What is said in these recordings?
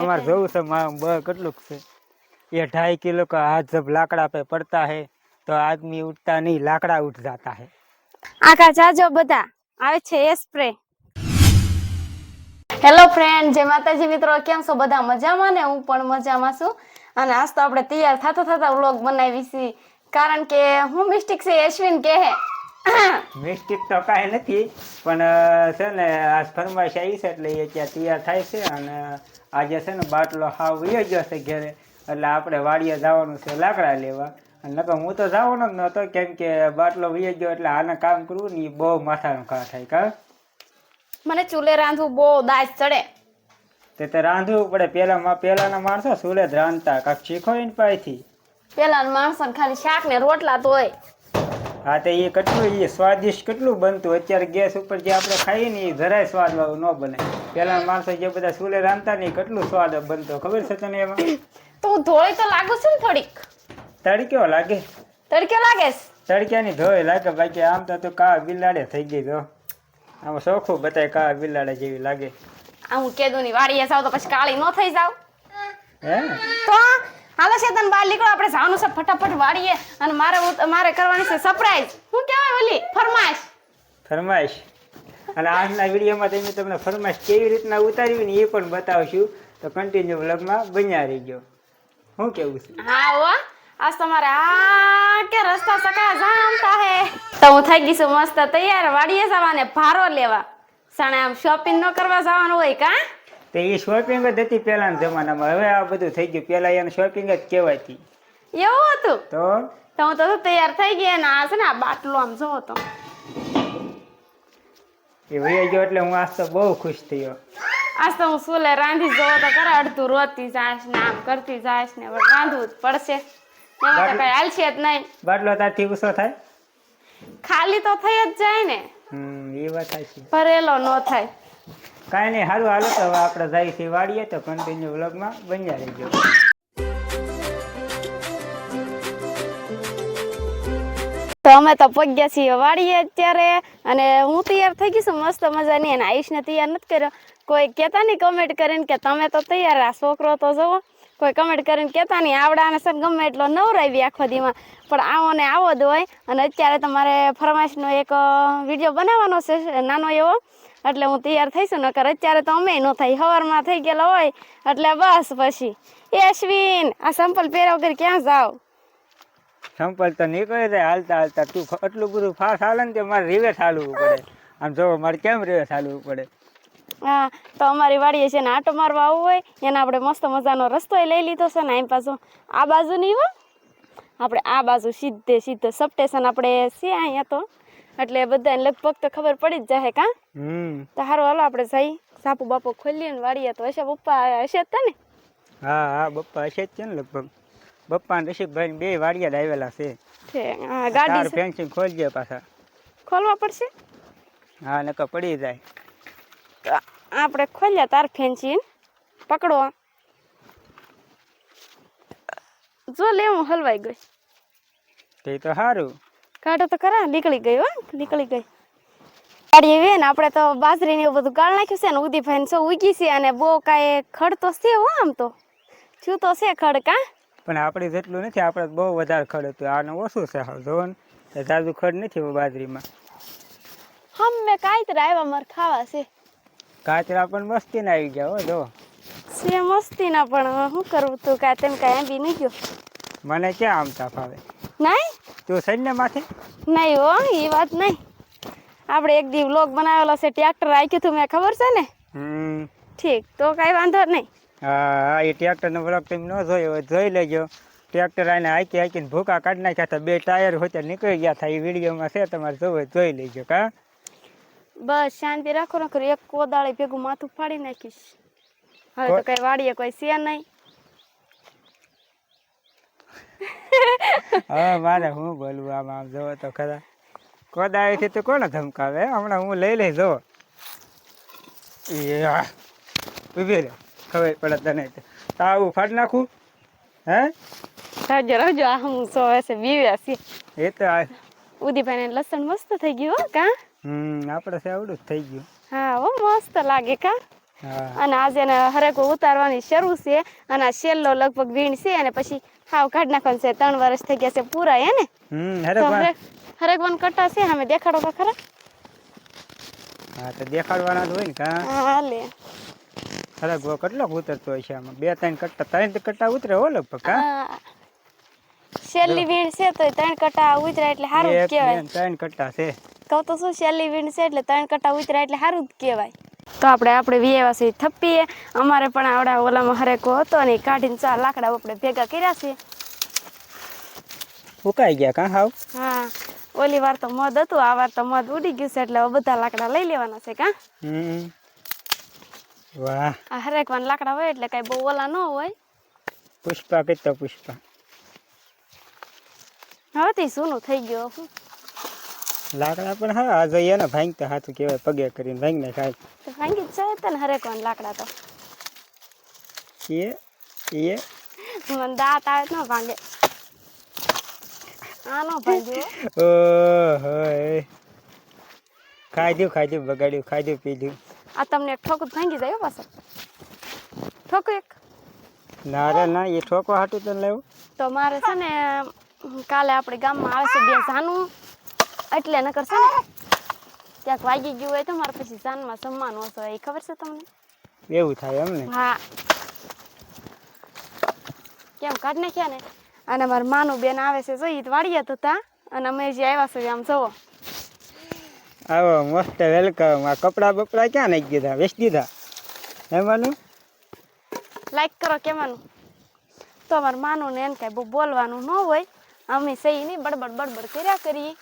અમારે જોવું છે કેટલું છે. એ ઢાઈ કિલો કા હાથ જબ લાકડા પે પડતા હે, તો આદમી ઉઠતા નહીં, લાકડા ઉઠ જાતા હે. આખા જાજો બધા, આવે છે એ સ્પ્રે હેલો ફ્રેન્ડ જય માતાજી મિત્રો, કેમ છો? બધા મજામાં ને? હું પણ મજામાં છું. અને આજ તો આપણે તૈયાર થતા થતા વ્લોગ બનાવી છે. કારણ કે હું મિસ્ટેક છે, અશ્વિન કહે. મિસ્ટેક તો કાંઈ નથી પણ છે ને આ ફરમાઈશ આવી છે એટલે એ ત્યાં તૈયાર થાય છે અને આજે છે ને બાટલો હાવ વયો ગયો છે ઘેરે એટલે આપણે વાડીએ જવાનું છે લાકડા લેવા. નકર હું તો જવાનો જ નહોતો કેમ કે બાટલો વયો ગયો એટલે આને કામ કરવું ને એ બહુ માથાનું ખા થાય કા? મને ચૂલે રાંધવું બહુ દાસ ચડે. તે તો રાંધવું પડે પેલા પેલાના માણસો ચૂલે જ રાંધતા કાંક શીખો ને પાસેથી પેલાના માણસો ખાલી શાક ને રોટલા તો હોય હા તો એ કેટલું એ સ્વાદિષ્ટ કેટલું બનતું? અત્યારે ગેસ ઉપર જે આપણે ખાઈએ ને એ જરાય સ્વાદ ન બને. પેલા માણસો જે બધા સુલે રાંધતા ને કેટલું સ્વાદ બનતો ખબર છે તને એમાં? તો હું ધોળી તો લાગુ છું ને થોડીક. તડક્યો લાગે. તડકે લાગે? તડક્યાની ધોઈ લાગે બાકી આમ તો તું કા બિલાડે થઈ ગઈ તો. આમ સોખું બતાય કા બિલાડે જેવી લાગે. આ હું કેદું ની વાડીએ જાવ તો પછી કાળી ન થઈ જાવ હે? તો હાલો શેતન બહાર નીકળો આપણે જવાનું છે. ફટાફટ વાળીએ. અને મારે મારે કરવાની છે સરપ્રાઈઝ શું કહેવાય ઓલી ફરમાઈશ. ફરમાઈશ. અને આજના વિડીયોમાં તમે તમને ફરમાઈશ કેવી રીતના ઉતાર્યું ને એ પણ બતાવશું. તો કન્ટિન્યુ વ્લોગમાં બન્યા રહીજો. શું કેવું છે? હા ઓ આજ તમારે આ કે રસ્તા સકા જામતા હે. તો હું થઈ ગઈ છું મસ્ત. તૈયાર. વાડીએ જવાને ભારો લેવા. સાણે આમ શોપિંગ ન કરવા જવાનું હોય કા? તો એ શોપિંગ જ હતી પહેલાના જમાનામાં. હવે આ બધું થઈ ગયું. પહેલા એને શોપિંગ જ કહેવાતી એવું હતું? તો? તો હું તો તૈયાર થઈ ગઈ અને આ છે ને આ બાટલો આમ જોવો તો. એ વહી ગયો એટલે હું આજ તો બહુ ખુશ થયો. આજ તો હું સુલે રાંધી જોવો તો કરે અડધું રોતી જાશ ને આમ કરતી જાશ ને રાંધવું જ પડશે. એમાં તો કઈ હાલશે જ નહીં. બાટલો તારથી ગુસ્સો થાય? ખાલી તો થઈ જ જાય ને. હમ એ વાત છે ભરેલો ન થાય. કાંઈ નહીં સારું હાલો, તો હવે આપણે જાય છે વાડીએ, તો કન્ટિન્યુ વ્લોગમાં બન્યા રહેજો. તો અમે તો પગ્યા છીએ વાડીએ અત્યારે, અને હું તૈયાર થઈ ગઈ છું, મસ્ત મજાની, અને આયુષને તૈયાર નથી કર્યો. કોઈ કહેતા નહીં કમેન્ટ કરીને કે તમે તો તૈયાર, આ છોકરો તો જુઓ. કોઈ કમેન્ટ કરીને કહેતા નહીં આવડાને સર ગમે એટલો નવરાવી આખો દીમાં. પણ આવો ને આવો જ હોય. અને અત્યારે તમારે ફરમાઈશનો એક વીડિયો બનાવવાનો છે, નાનો એવો. એટલે હું તૈયાર થઈશું નકર અત્યારે તો અમે ન થાય સવારમાં થઈ ગયેલા હોય એટલે બસ પછી. એ અશ્વિન આ સંપલ પહેર્યા વગર ક્યાં જાવ? સંપલ તો નીકળે જાય હાલતા હાલતા. તું એટલું બધું ફાસ્ટ હાલે ને તે મારે રિવેસ હાલવું પડે. આમ જો મારે કેમ રિવેસ હાલવું પડે? હા તો અમારી વાડીએ છે ને આટો મારવા આવવું હોય એને આપણે મસ્ત મજાનો રસ્તો લઈ લીધો છે ને અહીં પાછો. આ બાજુ નહીં હો. આપણે આ બાજુ સીધે સીધો સબસ્ટેશન આપણે છે અહીંયા તો. એટલે બધાને લગભગ તો ખબર પડી જ જાય કા? હમ. તો હારું હાલો આપણે જઈ. સાપુ બાપુ ખોલીએ ને વાળીએ તો હશે પપ્પા હશે જ ને હા હા બપ્પા હશે જ છે ને લગભગ. બપ્પા ને રસિકભાઈ બે વાડિયા જ આવેલા છે. હા ગાડી. ફેન્સિંગ ખોલજે પાછા. ખોલવા પડશે? હા નકર પડી જાય. આપણે ખોલ્યા તાર ફેન્સી પકડો. જો લેવું હલવાઈ ગઈ. તે તો સારું કાઢો તો ખરા નીકળી ગઈ હો નીકળી ગઈ. કાઢીએ એવી ને આપણે તો બાજરીને એવું બધું ગાળ નાખ્યું છે ને ઉદી ભાઈ સૌ ઉગી છે અને બહુ કાંઈ ખડ તો છે હો આમ તો. શું તો છે ખડ કા? પણ આપણે જેટલું નથી આપણે બહુ વધારે ખડ હતું. આને ઓછું છે હાવ જોવો ને એ જાજુ ખડ નથી બાજરીમાં. હમ મેં કાંઈ આવ્યા મારે ખાવા છે. કાચરા પણ મસ્તી ના આવી ગયા હો જો. છે મસ્તી ના પણ શું કરવું તું કાંઈ તેમ કાંઈ બી નહીં ગયો. મને ક્યાં આમતા આવે? નહીં? તું સૈન્ય માથે નહીં હો એ વાત નહીં. આપણે એક દી વ્લોગ બનાવેલો છે ટ્રેક્ટર રાખ્યું હતું મેં ખબર છે ને? ઠીક તો કાંઈ વાંધો નહીં. હા એ ટ્રેક્ટરનો બ્લોક તમે ન જોયો હોય જોઈ લેજો. ટ્રેક્ટર આને હાકી હાકીને ભૂકા કાઢી નાખ્યા હતા બે ટાયર હોતે નીકળી ગયા હતા એ વિડીયોમાં છે તમારે જોવો જોઈ લેજો કા? બસ શાંતિ રાખો રાખો એક કોદાળી ભેગું માથું ફાડી નાખીશ. હવે તો કઈ વાડીએ કોઈ છે નહીં. હવે મારે હું બોલવું આમ આમ જોવો તો ખરા. કોદાળીથી તો કોને ધમકાવે? હમણાં હું લઈ લઈ જોવો. એ હા ઊભી ખબર પડે તને તાવું ફાડ નાખું? હે? રહેજો રહેજો આ હું સો હશે બીવ્યા છે. એ તો આ ઉદીભાઈ ને લસણ મસ્ત થઈ ગયું હો કા? હમ આપણે જ થઈ ગયું. હા હો મસ્ત લાગે કા? હા અને આજે એને હરેકો ઉતારવાની શરૂ છે. અને આ છેલ્લો લગભગ વીણ છે અને પછી હાવ કાઢ નાખવાનું છે. ત્રણ વર્ષ થઈ ગયા છે પૂરા હે ને? હમ તો હરેક હરેક વન કટા છે? અમે દેખાડો તો ખરા. હા તો દેખાડવાના જ હોય ને કા? હા લે. ગો કેટલો ઉતરતો હોય છે આમાં? બે ત્રણ કટ્ટા ત્રણ કટ્ટા ઉતરે હો લગભગ હા. શેલી વીણ છે તો ત્રણ કટ્ટા ઉતરે એટલે સારું જ કહેવાય. ત્રણ કટ્ટા છે. કહું તો શું શેલી વીણ છે એટલે ત્રણ કટ્ટા ઉતરે એટલે સારું જ કહેવાય. તો આપણે આપણે વિયેવાસી થપ્પીએ. અમારે પણ આવડા ઓલામાં હરેકો હતો ને કાઢીને ચાર લાકડા આપણે ભેગા કર્યા છે ઉકાઈ ગયા કાં હાવ? હા ઓલી વાર તો મધ હતું આ વાર તો મધ ઉડી ગયું છે એટલે બધા લાકડા લઈ લેવાના છે કા? હમ. વાહ. આ હરેક વાર લાકડા હોય એટલે કઈ બહુ ઓલા ન હોય. પુષ્પા કેટલો પુષ્પા. હવે તે સૂનું થઈ ગયું. શું લાકડા પણ હા આ જઈએ ને ભાંગતા હાથું કહેવાય પગે કરીને ભાંગ ને ખાય. તો ભાંગી જ જાય તને હરે કોણ લાકડા તો. એ એ. મને દાંત આવે ન ભાંગે. આનો ભાંગ્યો ઓહો એ. ખાધ્યું ખાધ્યું બગાડ્યું ખાધ્યું પીધ્યું આ તમને એક ઠોકું ભાંગી જાય પાછો. ઠોકું એક. ના રે ના એ ઠોકો હાટું તો લેવું તો મારે છે ને કાલે આપણે ગામમાં આવે છે બે જાનું એટલે નકર છે ને? ક્યાંક વાગી ગયું હોય તો મારે પછી જાનમાં જમવાનું હશે એ ખબર છે તમને? એવું થાય એમ ને? હા. કેમ કાઢ નાખ્યા ને? અને મારા માનું બેન આવે છે જોઈ તો વાડિયા તો તા. અને અમે જે આવ્યા છે આમ જોવો આવો મસ્ત વેલકમ. આ કપડા બપડા ક્યાં નાખી દીધા? વેચી દીધા? એમાંનું લાઈક કરો કેવાનું તો અમારે માનું ને એને કાંઈ બહુ બોલવાનું ન હોય. અમે સહી નહીં બડબડ બડબડ કર્યા કરીએ.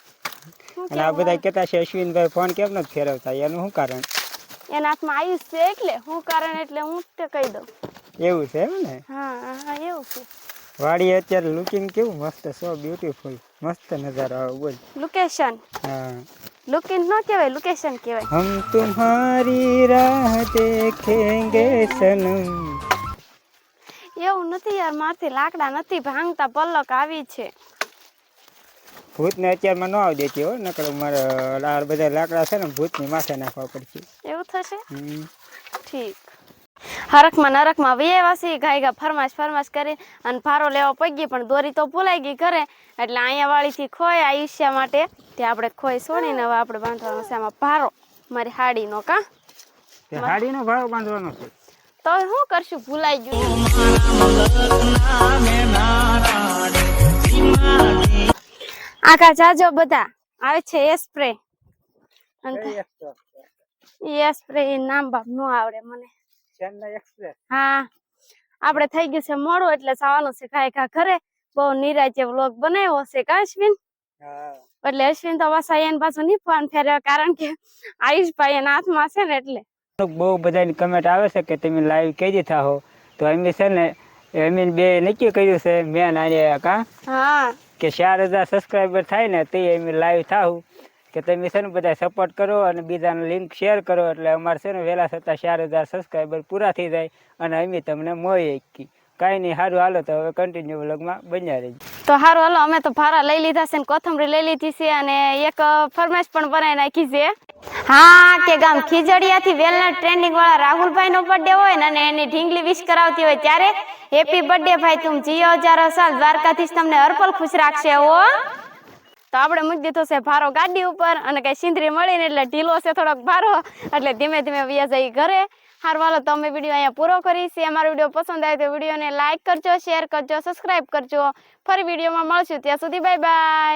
અને આ? બધા કહેતા છે અશ્વિનભાઈ ફોન કેમ નથી ફેરવતા? એનું શું કારણ? એના હાથમાં આયુષ છે એટલે. હું કારણ એટલે હું તે કહી દઉં. એવું છે એમ ને? હા હા એવું છે. વાડી અત્યારે લુકિંગ કેવું મસ્ત સો બ્યુટીફુલ મસ્ત નજારો આવે બોલ. લોકેશન હા. લુકિંગ નો કહેવાય લોકેશન કહેવાય. હમ તુમ્હારી રાહ દેખેંગે સનમ. એવું નથી યાર મારથી લાકડા નથી ભાંગતા પલક આવી છે. ભૂતને અત્યારમાં ન આવી દેતી હોય નકર મારે આ બધા લાકડા છે ને ભૂતની માથે નાખવા પડશે. એવું થશે. ઠીક. હરખમાં નરખમાં વિયેવાસી ગાય ગા ફરમાશ ફરમાશ કરી અને ભારો લેવા પગી પણ દોરી તો ભૂલાઈ ગઈ ઘરે. એટલે અહીંયા વાળીથી ખોય આયુષ્યા માટે. તે આપણે ખોય છોડીને હવે આપણે બાંધવાનો છે. આમાં ભારો મારી હાડીનો કા? હાડીનો ભારો બાંધવાનો છે. તો શું કરશું? ભૂલાઈ ગયું. આખા જાજો બધા. આવે છે એ સ્પ્રે એ સ્પ્રે નામ બાપ નો આવડે મને. હા. આપણે થઈ ગયું છે મોડું એટલે જવાનું છે કાંઈ કા ઘરે. બહુ નિરાજે વ્લોગ બનાવ્યો છે કા અશ્વિન? એટલે અશ્વિન તો પાછા એને પાછું નહીં ફોન ફેર્યો કારણ કે આયુષભાઈ એના હાથમાં છે ને એટલે. બહુ બધાની કમેન્ટ આવે છે કે તમે લાઈવ કહી દીધા હો તો એમ છે ને એમ બે નક્કી કર્યું છે મેં આને કા. હા. કે ચાર હજાર સબસ્ક્રાઈબર થાય ને તે એમ લાઈવ થાવ કે તમે છે ને બધા સપોર્ટ કરો અને બીજાને લિંક શેર કરો. એટલે અમારે છે ને વહેલા થતાં ચાર હજાર સબસ્ક્રાઈબર પૂરા થઈ જાય અને અમે તમને મોય કી કાંઈ નહીં સારું હાલો, તો હવે કન્ટિન્યુ વ્લોગમાં બન્યા રહીએ. તો સારું હાલો, અમે તો ભારા લઈ લીધા છે ને કોથમરી લઈ લીધી છે અને એક ફરમાઈશ પણ બનાવી નાખી છે. હા, કે ગામ ખીજડીયાથી વેલના ટ્રેનિંગ વાળા રાહુલભાઈ બર્થડે હોય ને અને એની ઢીંગલી વિશ કરાવતી હોય ત્યારે હેપી બર્થડે ભાઈ, તું જીઓ હજારો સાલ દ્વારકાથી તમને હરપલ ખુશ રાખશે, હો. તો આપણે મૂકી દીધો છે ભારો ગાડી ઉપર અને કઈ સિંદરી મળીને એટલે ઢીલો છે થોડોક ભારો, એટલે ધીમે ધીમે વ્યા જઈ ઘરે. હાર વાલો તો અમે વીડિયો અહીંયા પૂરો કરી છે. અમારો વીડિયો પસંદ આવે તો વિડીયોને લાઇક કરજો શેર કરજો સબસ્ક્રાઇબ કરજો. ફરી વિડીયોમાં મળશું. ત્યાં સુધી બાય બાય